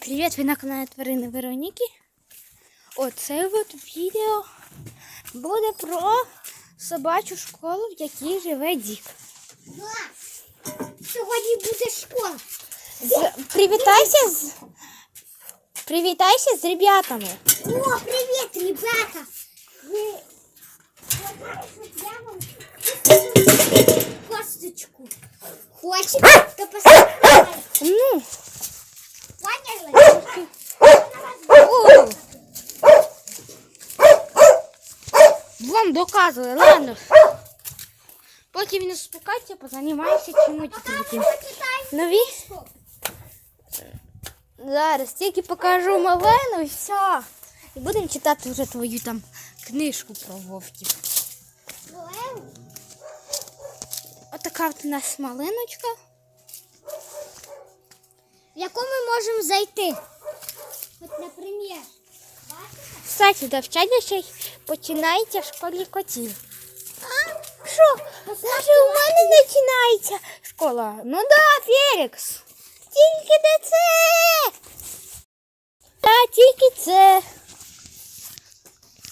Привіт, ви на каналі Тварини Вероніки. Оце от відео буде про собачу школу, в якій живе Дік. Сьогодні буде школа. З... Привітайся з. Привітайся з ребятами. О, привіт, ребята! Ви косточку. Хочете? То поставте. Ну, Поняли? о. Вам ладно. Поки він успокається, позанімаємося чимось. Нові. Зараз тільки покажу малину і все. І будемо читати вже твою там книжку про вовків. Отака от у нас малиночка. В яку ми можемо зайти? От, наприклад, Кстати, довчання починається в школі котів. А? Що? Може, у мене починається школа? Ну да, Фелікс. Тільки не це. Та тільки це.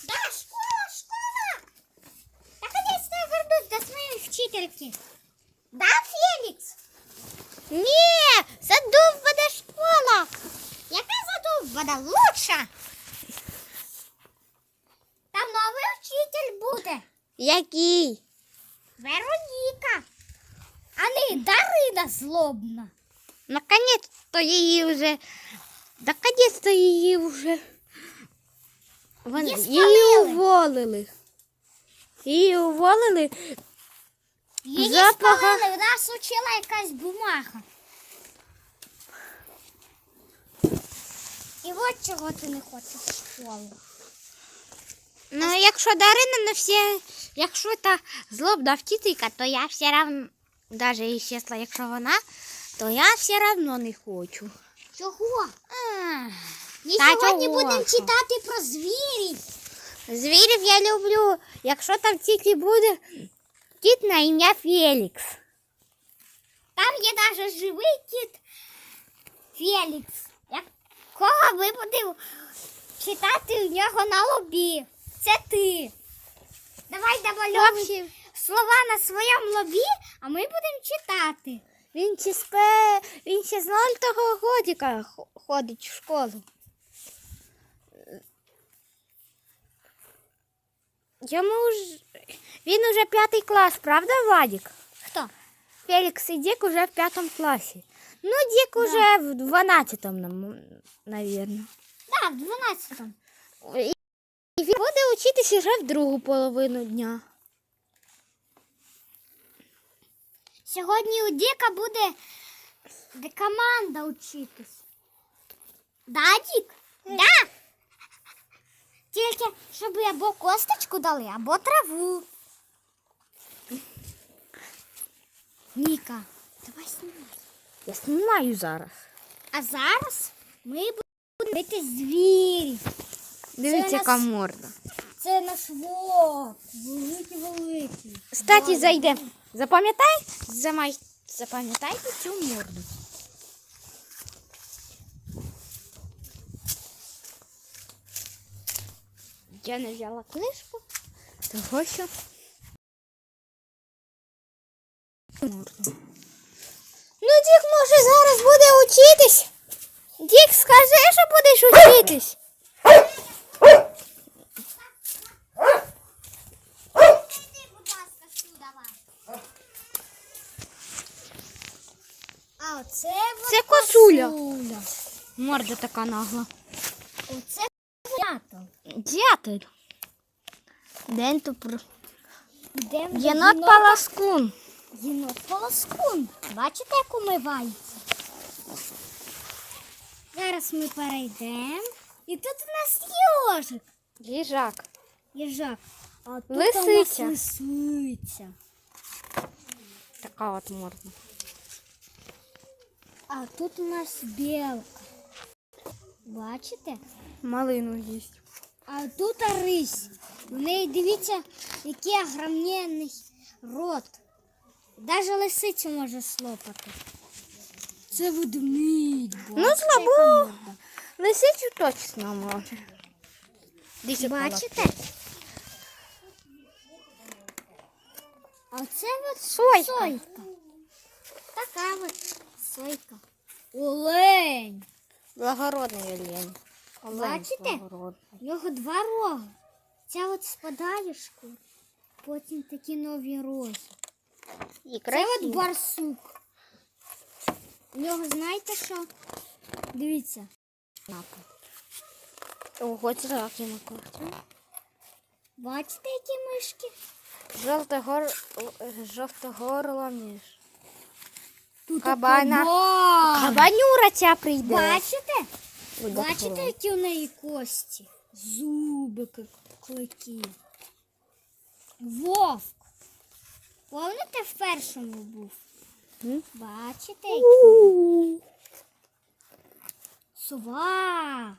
Да, школа, школа! Я вернусь до своей вчительки. Да, Феликс? Ні, задовбана школа. Яка задовбана? Лучша. Там новий вчитель буде. Який? Вероніка. А не Дарина злобна. Наконец-то її вже. Наконец-то її вже. Вони, Її її уволили. Її уволили. Її Запаха. спалили, в нас учила якась бумага. І от чого ти не хочеш в школу. Ну, якщо Дарина не всі, якщо та злобна вчителька, то я все равно, навіть і якщо вона, то я все равно не хочу. Чого? Ми Та сьогодні чого? будемо читати про звірів. Звірів я люблю. Якщо там тільки буде кіт на ім'я Фелікс. Там є навіть живий кіт Фелікс. Якого ми будемо читати у нього на лобі. Це ти. Давай намальовуй слова на своєму лобі, а ми будемо читати. Він ще спе, він ще з нольтого годика ходить в школу. Йому ж він уже п'ятий клас, правда, Вадик? Хто? Фелікс і Дік уже в п'ятому класі. Ну, Дік уже в дванадцятому, навірно. Так, в 12-му. Він буде вчитися вже в другу половину дня. Сьогодні у Діка буде де команда вчитись. Да, Дік? Да. Тільки щоб або косточку дали, або траву. Ніка, давай знімай. Я знімаю зараз. А зараз ми будемо бити звірів. Дивіться, яка нас- морда. Це наш вовк. Великий великий. Кстати, зайде. Запам'ятай, замай, запам'ятайте цю морду. Я не взяла книжку, того що. Морду. Ну, Дік, може, зараз буде учитись. Дік, скажи, що будеш учитись. А оце Це косуля. косуля. Морда така нагла. Оце дятел. Дятель. День то про. Єнот паласкун. Єнот полоскун. Бачите, як умивається? Зараз ми перейдемо. І тут у нас йожик. Їжак. Їжак. А тут Лисиця. у нас лисиця. Така от морда. А тут у нас білка. Бачите? Малину їсть. А тут рись. У неї дивіться, який огромний рот. Даже лисицю може слопати. Це ведмідь. Ну, слабо. лисицю точно може. Дивіться, Бачите? А це от Сойка. сойка. Така от сойка. Олень. Благородний олень. Олень Бачите? благородний. У нього два рога. Ця от спадає шкура, потім такі нові роги. І Це от барсук. У нього знаєте що? Дивіться. Ого, це такі макуті. Бачите, які мишки? Жовтогор... Жовтогорло між. Тут Кабана. кабан. Кабанюра ця прийде. Бачите? Бачите, які у неї кості? Зуби, клики. Вовк. Помните, в першому був? М? Бачите? які? Сова.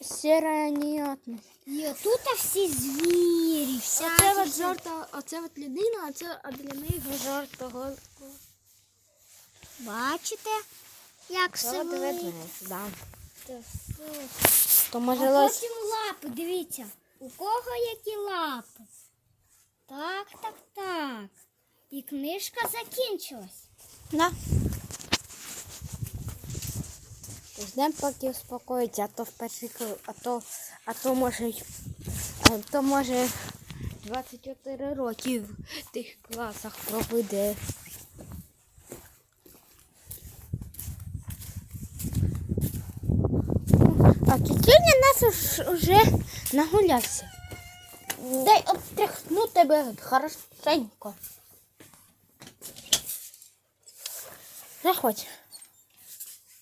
Сиранятна. І отут всі звірі, всякі. Оце от жовта, оце от людина, а це а для них жовтого. Бачите, як все велике? да. То може А лось. потім лапи, дивіться, у кого які лапи. Так, так, так. І книжка закінчилась. Да. Ждемо, поки успокоїться, а то в перший а то, а то може, а то може 24 роки в тих класах проведе. А тітюня нас вже нагулявся. Дай обтряхну тебе хорошенько. Заходь.